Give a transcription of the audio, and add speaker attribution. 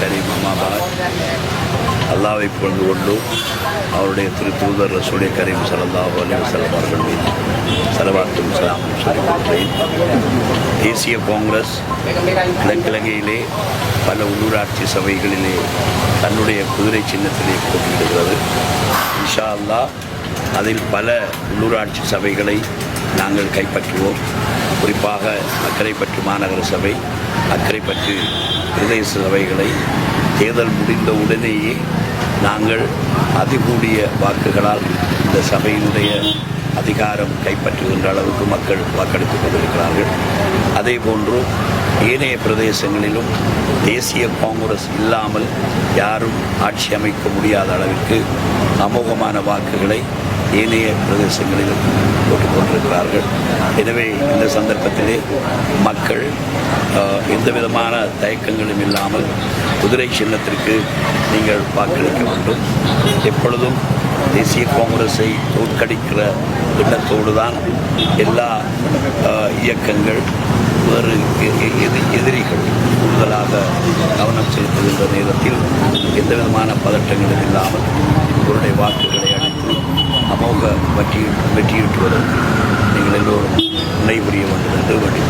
Speaker 1: கரீம் அம்மாபாத் அல்லாவை புகழ்ந்து கொண்டு அவருடைய திரு தூதர் ரசூலை கரீம் சல்லல்லாஹு அலைஹி வஸல்லம் அவர்கள் மீது செலவாத்தும் சலாமும் சொல்லிக்கொண்டேன் தேசிய காங்கிரஸ் கிழக்கிழங்கையிலே பல உள்ளூராட்சி சபைகளிலே தன்னுடைய குதிரை சின்னத்திலே போட்டியிடுகிறது. இஷா அல்லாஹ் அதில் பல உள்ளூராட்சி சபைகளை நாங்கள் கைப்பற்றுவோம். குறிப்பாக அக்கரைப்பற்று மாநகர சபை அக்கரைப்பற்று பிரதேச சபைகளை தேர்தல் முடிந்த உடனேயே நாங்கள் அதிகூடிய வாக்குகளால் இந்த சபையினுடைய அதிகாரம் கைப்பற்றுகின்ற அளவுக்கு மக்கள் வாக்களித்துக் கொண்டிருக்கிறார்கள். அதே போன்று ஏனைய பிரதேசங்களிலும் தேசிய காங்கிரஸ் இல்லாமல் யாரும் ஆட்சி அமைக்க முடியாத அளவிற்கு அமோகமான வாக்குகளை ஏனைய பிரதேசங்களிலும் போட்டுக் கொண்டிருக்கிறார்கள் எனவே இந்த சந்தர்ப்பத்திலே மக்கள் எந்த விதமான தயக்கங்களும் இல்லாமல் குதிரை சின்னத்திற்கு நீங்கள் வாக்களிக்க வேண்டும். எப்பொழுதும் தேசிய காங்கிரஸை தோற்கடிக்கிற எண்ணத்தோடு தான் எல்லா இயக்கங்கள் வேறு எ- எதி- எதிரிகள் கூடுதலாக கவனம் செலுத்துகின்ற நேரத்தில் எந்த விதமான பதட்டங்களும் இல்லாமல் உங்களுடைய வாக்குகள் அமோக வெற்றி வெற்றியிட்டுவதற்கு நீங்கள் எல்லோரும் துணை புரிய வேண்டும் என்று வேண்டிக்